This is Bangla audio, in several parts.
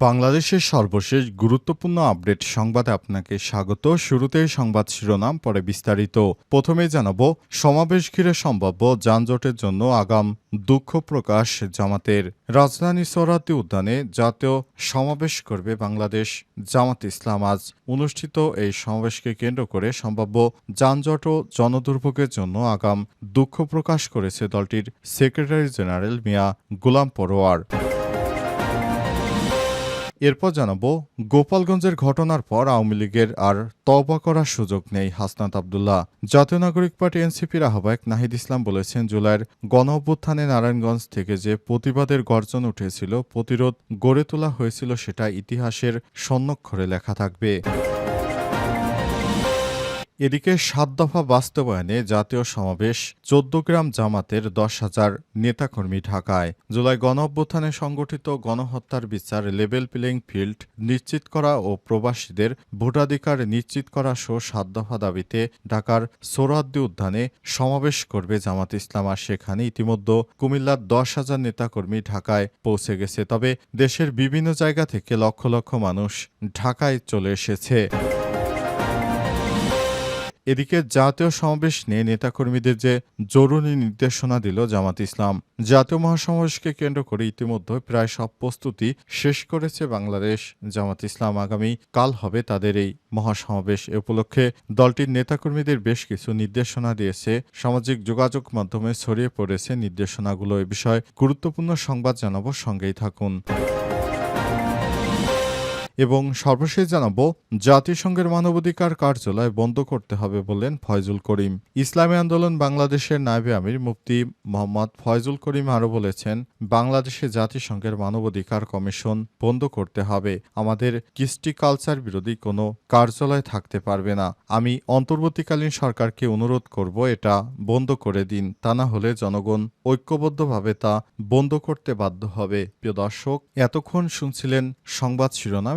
বাংলাদেশের সর্বশেষ গুরুত্বপূর্ণ আপডেট সংবাদে আপনাকে স্বাগত। শুরুতেই সংবাদ শিরোনাম, পরে বিস্তারিত। প্রথমেই জানাব, সমাবেশ ঘিরে সম্ভাব্য যানজটের জন্য আগাম দুঃখ প্রকাশ জামাতের। রাজধানী সরাতি উদ্যানে জাতীয় সমাবেশ করবে বাংলাদেশ জামাত ইসলাম। আজ অনুষ্ঠিত এই সমাবেশকে কেন্দ্র করে সম্ভাব্য যানজট ও জনদুর্ভোগের জন্য আগাম দুঃখ প্রকাশ করেছে দলটির সেক্রেটারি জেনারেল মিয়া গোলাম পরোয়ার। এরপর জানাব, গোপালগঞ্জের ঘটনার পর আওয়ামী লীগের আর তবা করার সুযোগ নেই হাসনাত আবদুল্লাহ। জাতীয় নাগরিক পার্টি এনসিপির আহ্বায়ক নাহিদ ইসলাম বলেছেন, জুলাইয়ের গণ অভ্যুত্থানে নারায়ণগঞ্জ থেকে যে প্রতিবাদের গর্জন উঠেছিল, প্রতিরোধ গড়ে তোলা হয়েছিল, সেটা ইতিহাসের স্বর্ণক্ষরে লেখা থাকবে। এদিকে সাত দফা বাস্তবায়নে জাতীয় সমাবেশ চোদ্দ গ্রাম জামাতের দশ হাজার নেতাকর্মী ঢাকায়। জুলাই গণ অভ্যুত্থানে সংগঠিত গণহত্যার বিচার লেভেল প্লেইং ফিল্ড নিশ্চিত করা ও প্রবাসীদের ভোটাধিকার নিশ্চিত করা সহ সাত দফা দাবিতে ঢাকার সোরাদ্দি উদ্যানে সমাবেশ করবে জামাত ইসলাম। আর সেখানে ইতিমধ্যে কুমিল্লার দশ হাজার নেতাকর্মী ঢাকায় পৌঁছে গেছে। তবে দেশের বিভিন্ন জায়গা থেকে লক্ষ লক্ষ মানুষ ঢাকায় চলে এসেছে। এদিকে জাতীয় সমাবেশ নিয়ে নেতাকর্মীদের যে জরুরি নির্দেশনা দিল জামাত ইসলাম, জাতীয় মহাসমাবেশকে কেন্দ্র করে ইতিমধ্যে প্রায় সব প্রস্তুতি শেষ করেছে বাংলাদেশ। জামাত ইসলাম আগামী কাল হবে তাদের এই মহাসমাবেশ। এ উপলক্ষে দলটির নেতাকর্মীদের বেশ কিছু নির্দেশনা দিয়েছে। সামাজিক যোগাযোগ মাধ্যমে ছড়িয়ে পড়েছে নির্দেশনাগুলো। এ বিষয়ে গুরুত্বপূর্ণ সংবাদ জানাব সঙ্গেই থাকুন। এবং সর্বশেষ জানাব, জাতিসংঘের মানবাধিকার কার্যালয় বন্ধ করতে হবে বললেন ফয়জুল করিম। ইসলামী আন্দোলন বাংলাদেশের নায়েবে আমির মুফতি মোহাম্মদ ফয়জুল করিম আরও বলেছেন, বাংলাদেশে জাতিসংঘের মানবাধিকার কমিশন বন্ধ করতে হবে। আমাদের কৃষ্টি কালচার বিরোধী কোনো কার্যালয় থাকতে পারবে না। আমি অন্তর্বর্তীকালীন সরকারকে অনুরোধ করব এটা বন্ধ করে দিন, তা না হলে জনগণ ঐক্যবদ্ধভাবে তা বন্ধ করতে বাধ্য হবে। প্রিয় দর্শক, এতক্ষণ শুনছিলেন সংবাদ শিরোনাম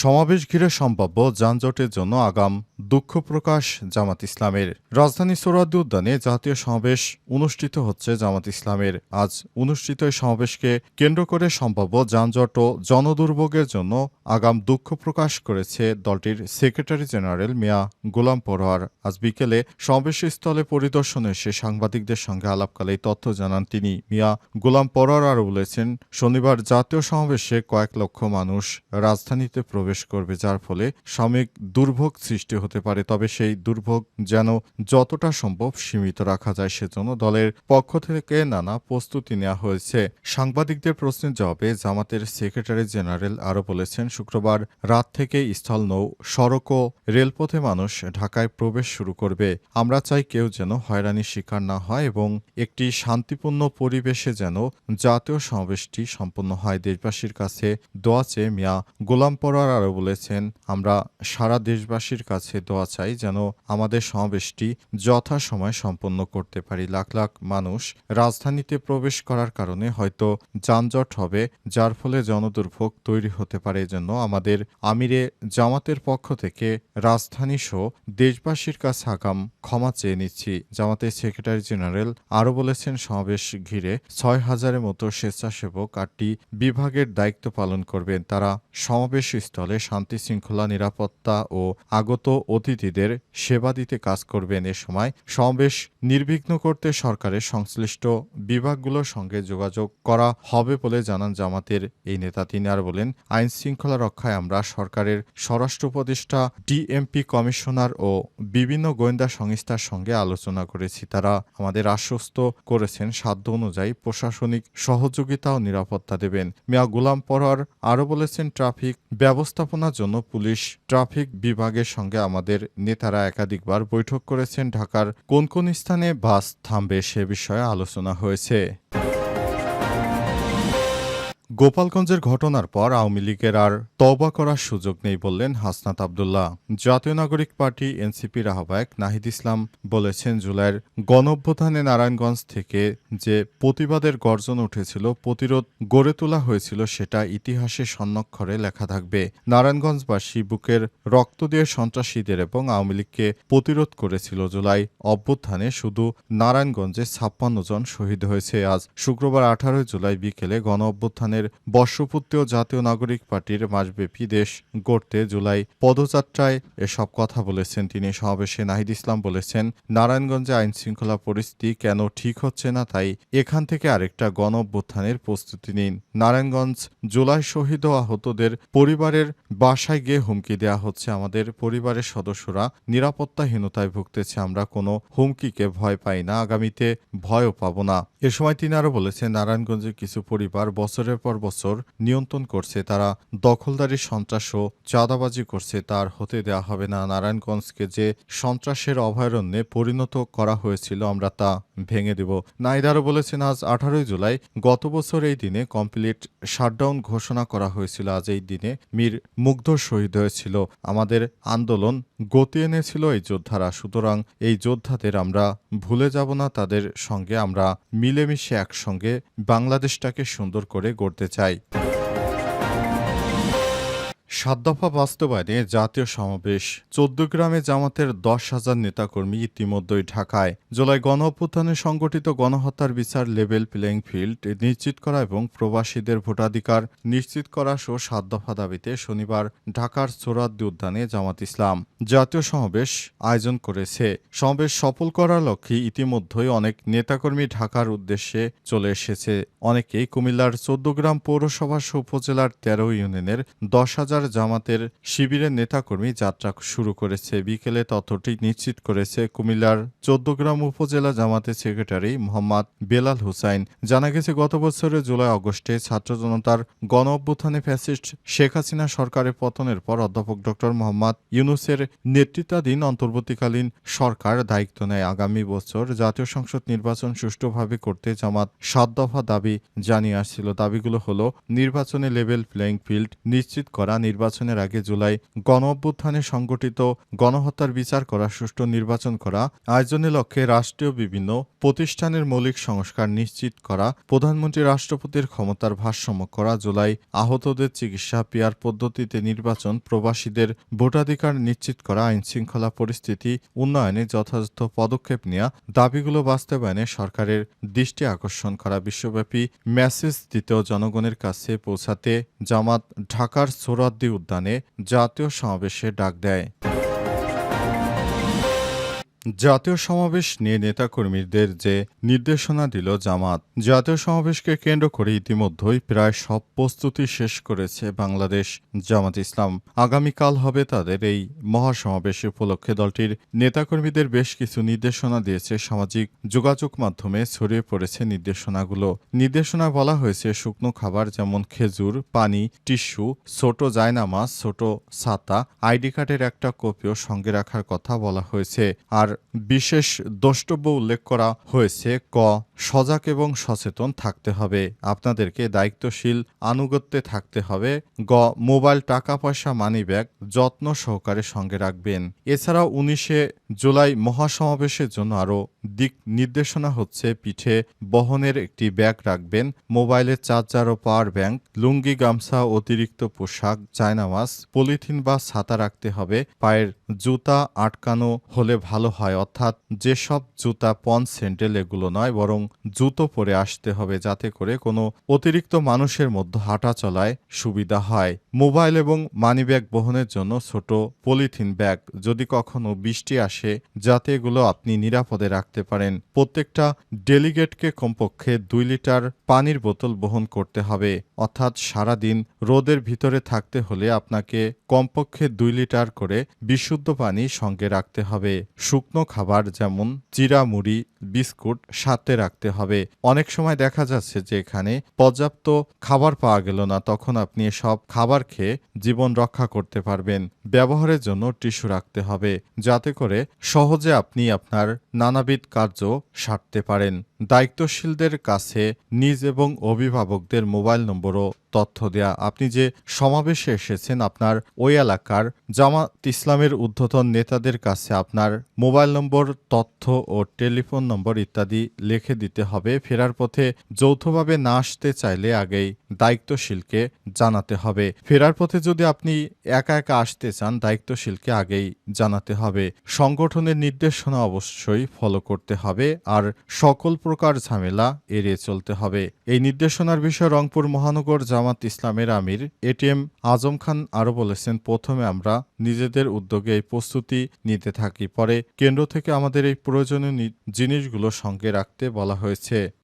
সমাবেশ ঘিরে সম্ভাব্য যানজটের জন্য আগাম দুঃখ প্রকাশ জামাত ইসলামের। রাজধানী সোরাদ্দি উদ্যানে জাতীয় সমাবেশ অনুষ্ঠিত হচ্ছে জামাত ইসলামের। আজ অনুষ্ঠিত সমাবেশকে কেন্দ্র করে সম্ভাব্য যানজট ও জনদুর্ভোগের জন্য আগাম দুঃখ প্রকাশ করেছে দলটির সেক্রেটারি জেনারেল মিয়া গোলাম পরোয়ার। আজ বিকেলে সমাবেশ স্থলে পরিদর্শনে এসে সাংবাদিকদের সঙ্গে আলাপকালে তথ্য জানান তিনি। মিয়া গোলাম পরোয়ার আরও বলেছেন, শনিবার জাতীয় সমাবেশে কয়েক লক্ষ মানুষ রাজধানীতে প্রবেশ করবে, যার ফলে সাময়িক দুর্ভোগ সৃষ্টি হতে পারে। তবে সেই দুর্ভোগ যেন যতটা সম্ভব সীমিত রাখা যায়, সেজন্য দলের পক্ষ থেকে নানা প্রস্তুতি নেওয়া হয়েছে। সাংবাদিকদের প্রশ্নের জবাবে জামাতের সেক্রেটারি জেনারেল আরও বলেছেন, শুক্রবার রাত থেকে স্থল নৌ সড়ক ও রেলপথে মানুষ ঢাকায় প্রবেশ শুরু করবে। আমরা চাই কেউ যেন হয়রানির শিকার না হয় এবং একটি শান্তিপূর্ণ পরিবেশে যেন জাতীয় সমাবেশটি সম্পন্ন হয়। দেশবাসীর কাছে দোয়া চেয়ে মিয়া গোলাম পরার আরও বলেছেন, আমরা সারা দেশবাসীর কাছে দোয়া চাই যেন আমাদের সমাবেশটি যথাসময় সম্পন্ন করতে পারি। লাখ লাখ মানুষ রাজধানীতে প্রবেশ করার কারণে হয়তো যানজট হবে, যার ফলে জনদুর্ভোগ তৈরি হতে পারে এজন্য আমাদের আমিরে জামাতের পক্ষ থেকে রাজধানী সহ দেশবাসীর কাছে আগাম ক্ষমা চেয়ে নিচ্ছি। জামাতের সেক্রেটারি জেনারেল আরও বলেছেন, সমাবেশ ঘিরে ছয় হাজারের মতো স্বেচ্ছাসেবক আটটি বিভাগের দায়িত্ব পালন করবেন। তারা সমাবেশ স্থলে শান্তি শৃঙ্খলা, নিরাপত্তা ও আগত অতিথিদের সেবা দিতে কাজ করবেন এ সময় সমাবেশ নির্বিঘ্ন করতে সরকারের সংশ্লিষ্ট বিভাগগুলোর সঙ্গে যোগাযোগ করা হবে বলে জানান জামাতের এই নেতা। তিনি আর বলেন, আইন শৃঙ্খলা রক্ষায় আমরা সরকারের স্বরাষ্ট্র উপদেষ্টা, ডিএমপি কমিশনার ও বিভিন্ন গোয়েন্দা সংস্থার সঙ্গে আলোচনা করেছি। তারা আমাদের আশ্বস্ত করেছেন, সাধ্য অনুযায়ী প্রশাসনিক সহযোগিতা ও নিরাপত্তা দেবেন। মিয়া গুলাম পরোয়ার আরও বলেছেন, ট্রাফিক ব্যবস্থা ব্যবস্থাপনার জন্য পুলিশ ট্রাফিক বিভাগের সঙ্গে আমাদের নেতারা একাধিকবার বৈঠক করেছেন। ঢাকার কোন কোন স্থানে বাস থামবে সে বিষয়ে আলোচনা হয়েছে। গোপালগঞ্জের ঘটনার পর আওয়ামী লীগের আর তওবা করার সুযোগ নেই বললেন হাসনাত আবদুল্লাহ। জাতীয় নাগরিক পার্টি এনসিপির আহ্বায়ক নাহিদ ইসলাম বলেছেন, জুলাইয়ের গণঅভ্যুত্থানে নারায়ণগঞ্জ থেকে যে প্রতিবাদের গর্জন উঠেছিল, প্রতিরোধ গড়ে তোলা হয়েছিল, সেটা ইতিহাসে স্বর্ণক্ষরে লেখা থাকবে। নারায়ণগঞ্জবাসী বুকের রক্ত দিয়ে সন্ত্রাসীদের এবং আওয়ামী লীগকে প্রতিরোধ করেছিল জুলাই অভ্যুত্থানে। শুধু নারায়ণগঞ্জে ছাপ্পান্ন জন শহীদ হয়েছে। আজ শুক্রবার আঠারোই জুলাই বিকেলে গণ অভ্যুত্থানের বর্ষপূর্তি ও জাতীয় নাগরিক পার্টির মাসব্যাপী দেশ গড়তে জুলাই পদযাত্রায় এসব কথা বলেছেন তিনি। সমাবেশে নাহিদ ইসলাম বলেছেন, নারায়ণগঞ্জে আইন শৃঙ্খলা পরিস্থিতি কেন ঠিক হচ্ছে না তাই এখান থেকে আরেকটা গণ প্রস্তুতি নিন। নারায়ণগঞ্জ জুলাই শহীদ আহতদের পরিবারের বাসায় গিয়ে হুমকি দেওয়া হচ্ছে। আমাদের পরিবারের সদস্যরা নিরাপত্তাহীনতায় ভুগতেছে। আমরা কোনো হুমকিকে ভয় পাই না, আগামীতে ভয়ও পাব না। এ সময় তিনি আরও বলেছেন, নারায়ণগঞ্জের কিছু পরিবার বছরের পর বছর নিয়ন্ত্রণ করছে, তারা দখলদারি সন্ত্রাস ও চাঁদাবাজি করছে, তার হতে দেওয়া হবে না। নারায়ণগঞ্জকে যে সন্ত্রাসের অভয়ারণ্যে পরিণত করা হয়েছিল, আমরা তা ভেঙে দেব। নাইদ আরও বলেছেন, আজ আঠারোই জুলাই, গত বছর এই দিনে কমপ্লিট শাটডাউন ঘোষণা করা হয়েছিল। আজ এই দিনে মীর মুগ্ধ শহীদ হয়েছিল। আমাদের আন্দোলন গতি এনেছিল এই যোদ্ধারা, সুতরাং এই যোদ্ধাদের আমরা ভুলে যাব না। তাদের সঙ্গে আমরা মিলেমিশে একসঙ্গে বাংলাদেশটাকে সুন্দর করে গড়তে চাই। সাত দফা বাস্তবায়নে জাতীয় সমাবেশ। গ্রামে জামাতের দশ হাজার নেতাকর্মী ইতিমধ্যেই ঢাকায়। জুলাই গণঅভ্যুত্থানে সংগঠিত গণহত্যার বিচার লেভেল প্লেইং ফিল্ড নিশ্চিত করা এবং প্রবাসীদের ভোটাধিকার নিশ্চিত করা সহ সাত দফা দাবিতে শনিবার ঢাকার সোরাদ্দি উদ্যানে জামাত ইসলাম জাতীয় সমাবেশ আয়োজন করেছে। সমাবেশ সফল করার লক্ষ্যে ইতিমধ্যেই অনেক নেতাকর্মী ঢাকার উদ্দেশ্যে চলে এসেছে। অনেকেই কুমিল্লার চোদ্দগ্রাম পৌরসভা উপজেলার তেরো ইউনিয়নের দশ হাজার জামাতের শিবিরের নেতাকর্মী যাত্রা শুরু করেছে। বিকেলে তথ্যটি নিশ্চিত করেছে কুমিল্লার চোদ্দগ্রাম উপজেলা জামাতের সেক্রেটারি মোহাম্মদ বেলাল হুসাইন। জানা গেছে, গত বছরের জুলাই আগস্টে ছাত্র জনতার গণ অভ্যুত্থানে ফ্যাসিস্ট শেখ হাসিনা সরকারের পতনের পর অধ্যাপক ড. মোহাম্মদ ইউনুসের নেতৃত্বাধীন অন্তর্বর্তীকালীন সরকার দায়িত্ব নেয়। আগামী বছর জাতীয় সংসদ নির্বাচন সুষ্ঠুভাবে করতে জামাত সাত দফা দাবি জানিয়ে আসছিল। দাবিগুলো হলো, নির্বাচনে লেভেল প্লেইং ফিল্ড নিশ্চিত করা নির্বাচনের আগে জুলাই গণ অভ্যুত্থানে সংগঠিত গণহত্যার বিচার করা, সুষ্ঠু নির্বাচন করা, আয়োজনের লক্ষ্যে রাষ্ট্রীয় বিভিন্ন প্রতিষ্ঠানের মৌলিক সংস্কার নিশ্চিত করা, প্রধানমন্ত্রী রাষ্ট্রপতির ক্ষমতার ভারসাম্য করা, জুলাই আহতদের চিকিৎসা, পিয়ার পদ্ধতিতে নির্বাচন, প্রবাসীদের ভোটাধিকার নিশ্চিত করা, আইনশৃঙ্খলা পরিস্থিতি উন্নয়নে যথাযথ পদক্ষেপ নেওয়া, দাবিগুলো বাস্তবায়নে সরকারের দৃষ্টি আকর্ষণ করা, বিশ্বব্যাপী মেসেজ দিতেও জনগণের কাছে পৌঁছাতে জামাত ঢাকার সোরাদ্দি উদ্যানে জাতীয় সমাবেশে ডাক দেয়। জাতীয় সমাবেশ নিয়ে নেতাকর্মীদের যে নির্দেশনা দিল জামাত, জাতীয় সমাবেশকে কেন্দ্র করে ইতিমধ্যেই প্রায় সব প্রস্তুতি শেষ করেছে বাংলাদেশ জামাত ইসলাম। আগামীকাল হবে তাদের এই মহাসমাবেশ উপলক্ষে দলটির নেতাকর্মীদের বেশ কিছু নির্দেশনা দিয়েছে। সামাজিক যোগাযোগ মাধ্যমে ছড়িয়ে পড়েছে নির্দেশনাগুলো। নির্দেশনা বলা হয়েছে, শুকনো খাবার যেমন খেজুর, পানি, টিস্যু, ছোট জায়নামাজ, ছোট ছাতা, আইডি কার্ডের একটা কপিও সঙ্গে রাখার কথা বলা হয়েছে। আর বিশেষ দ্রষ্টব্য উল্লেখ করা হয়েছে, ক, সজাগ এবং সচেতন থাকতে হবে, আপনাদেরকে দায়িত্বশীল আনুগত্যে থাকতে হবে, গ, মোবাইল টাকা পয়সা মানি ব্যাগ যত্ন সহকারে সঙ্গে রাখবেন। এছাড়াও উনিশে জুলাই মহাসমাবেশের জন্য আরও দিক নির্দেশনা হচ্ছে পিঠে বহনের একটি ব্যাগ রাখবেন, মোবাইলের চার্জার ও পাওয়ার ব্যাংক, লুঙ্গি, গামছা, অতিরিক্ত পোশাক চায়নামাস পলিথিন বা ছাতা রাখতে হবে, পায়ের জুতা আটকানো হলে ভালো হয়, অর্থাৎ যেসব জুতা পন স্যান্ডেল এগুলো নয়, বরং জুতো পরে আসতে হবে যাতে করে কোনো অতিরিক্ত মানুষের মধ্যে হাঁটা চলায় সুবিধা হয়। মোবাইল এবং মানিব্যাগ বহনের জন্য ছোট পলিথিন ব্যাগ, যদি কখনো বৃষ্টি আসে রয়েছে যাতে এগুলো আপনি নিরাপদে রাখতে পারেন। প্রত্যেকটা ডেলিগেটকে কমপক্ষে দুই লিটার পানির বোতল বহন করতে হবে। অর্থাৎ সারাদিন রোদের ভিতরে থাকতে হলে আপনাকে কমপক্ষে দুই লিটার করে বিশুদ্ধ পানি সঙ্গে রাখতে হবে। শুকনো খাবার যেমন চিরা মুড়ি, বিস্কুট সাথে রাখতে হবে। অনেক সময় দেখা যাচ্ছে যে এখানে পর্যাপ্ত খাবার পাওয়া গেল না, তখন আপনি সব খাবার খেয়ে জীবন রক্ষা করতে পারবেন। ব্যবহারের জন্য টিস্যু রাখতে হবে, যাতে করে সহজে আপনি আপনার নানাবিধ কার্য সারতে পারেন। দায়িত্বশীলদের কাছে নিজ এবং অভিভাবকদের মোবাইল নম্বরও তথ্য দেয়া। আপনি যে সমাবেশে এসেছেন আপনার ওই এলাকার জামাত ইসলামের ঊর্ধ্বতন নেতাদের কাছে আপনার মোবাইল নম্বর, তথ্য ও টেলিফোন নম্বর ইত্যাদি লিখে দিতে হবে। ফেরার পথে যৌথভাবে না আসতে চাইলে আগেই দায়িত্বশীলকে জানাতে হবে। ফেরার পথে যদি আপনি একা একা আসতে চান, দায়িত্বশীলকে আগেই জানাতে হবে। সংগঠনের নির্দেশনা অবশ্যই ফলো করতে হবে আর সকল প্রকার ঝামেলা এড়িয়ে চলতে হবে। এই নির্দেশনার বিষয়ে রংপুর মহানগর জামাত ইসলামের আমির এটিএম আজম খান আরও বলেছেন, প্রথমে আমরা নিজেদের উদ্যোগে এই প্রস্তুতি নিতে থাকি। পরে কেন্দ্র থেকে আমাদের এই প্রয়োজনীয় জিনিসগুলো সঙ্গে রাখতে বলা হয়েছে।